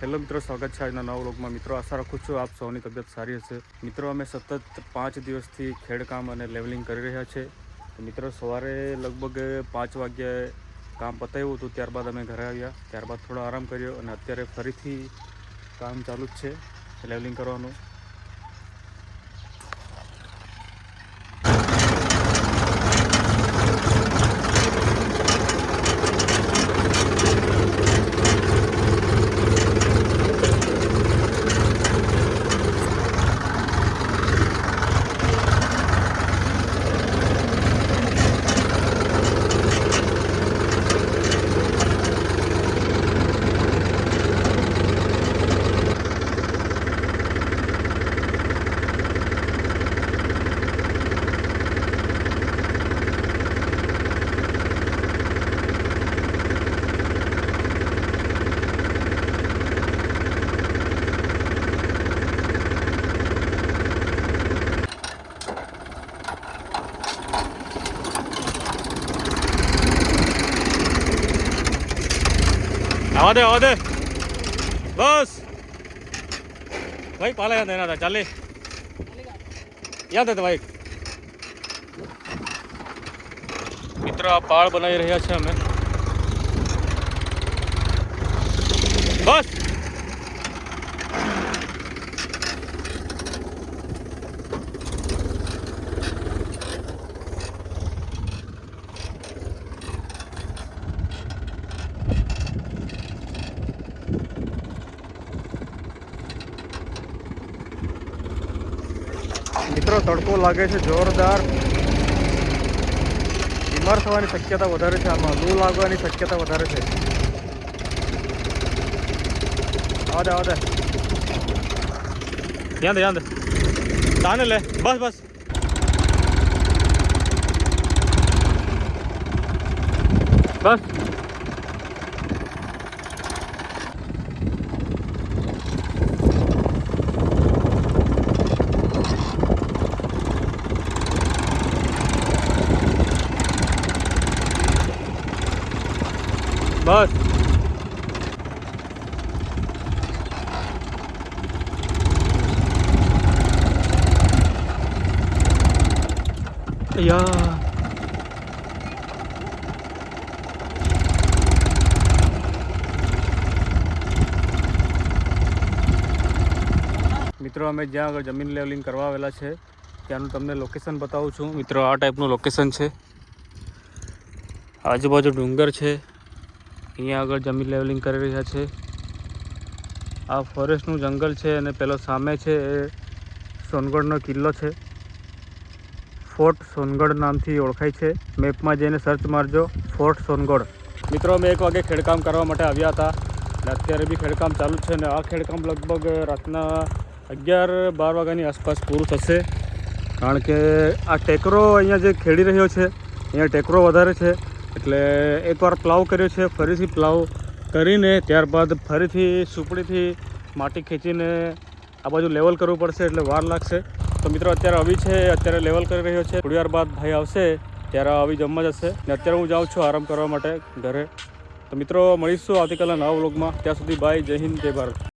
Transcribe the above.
Hello મિત્રો, સ્વાગત છે આજના નવા વ્લોગમાં. મિત્રો, આશા રાખું છું આપ સૌની તબિયત સારી હશે. મિત્રો, અમે સતત પાંચ દિવસથી ખેડકામ અને લેવલિંગ કરી રહ્યા છે. મિત્રો, સવારે લગભગ પાંચ વાગ્યે કામ પતાવ્યું હતું, ત્યારબાદ અમે ઘરે આવ્યા. ત્યારબાદ થોડો આરામ કર્યો અને અત્યારે ફરીથી કામ ચાલુ જ છે લેવલિંગ કરવાનું. આવા દે આવા દે બસ. ભાઈ, પાલા યાદ એના ચાલે. યાદ હતા ભાઈ. મિત્રો, આ પાળ બનાવી રહ્યા છે અમે. બસ. મિત્રો, તડકો લાગે છે, જોરદાર. બીમાર થવાની શક્યતા વધારે છે, આમાં લૂ લાગવાની શક્યતા વધારે છે. આવા દે યાદ દે. ધ્યાન દે ધ્યાન દે તાને લે. બસ બસ. બસ. બસ. યા મિત્રો, અમે જ્યાં આગળ જમીન લેવલિંગ કરવા આવેલા છે, ત્યાંનું તમને લોકેશન બતાવું છું. મિત્રો, આ ટાઈપનું લોકેશન છે. આજુબાજુ ડુંગર છે. અહીંયા આગળ જમીન લેવલિંગ કરી રહ્યા છે. આ ફોરેસ્ટનું જંગલ છે અને પેલો સામે છે એ સોનગઢનો કિલ્લો છે. ફોર્ટ સોનગઢ નામથી ઓળખાય છે. મેપમાં જઈને સર્ચ મારજો. ફોર્ટ સોનગઢ. મિત્રો, અમે એક વાગે ખેડકામ કરવા માટે આવ્યા હતા અને અત્યારે બી ખેડકામ ચાલુ છે અને આ ખેડકામ લગભગ રાતના અગિયાર બાર વાગ્યાની આસપાસ પૂરું થશે. કારણ કે આ ટેકરો અહીંયા જે ખેડી રહ્યો છે, અહીંયા ટેકરો વધારે છે. એટલે એકવાર પ્લાવ કર્યો છે, ફરીથી પ્લાવ કરીને ત્યારબાદ ફરીથી સુપડીથી માટી ખેંચીને આ બાજુ લેવલ કરવું પડશે એટલે વાર લાગશે. તો મિત્રો, અત્યારે આવી છે, અત્યારે લેવલ કરી રહ્યો છે. થોડી વાર બાદ ભાઈ આવશે, ત્યારે આવી જમવા જશે. ને અત્યારે હું જાઉં છું આરામ કરવા માટે ઘરે. તો મિત્રો, મળીશું આવતીકાલના નવા વ્લોગમાં ત્યાં સુધી બાય, જય હિન્દ, જય ભારત.